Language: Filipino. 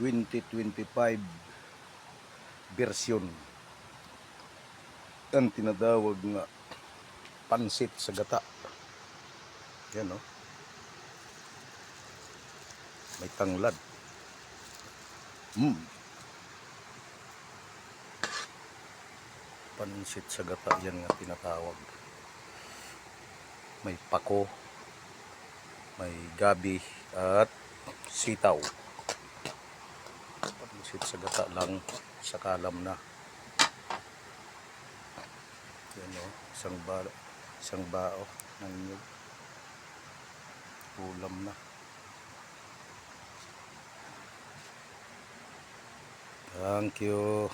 2025 version. Ang tinadawag nga pansit sa gata. Yan o may tanglad. Mm. pansit sa gata yan nga tinatawag. May pako may gabi at sitaw pansit sa gata lang sa kalam na. Yan o isang ba isang bao ng nyug. Ulam na. Thank you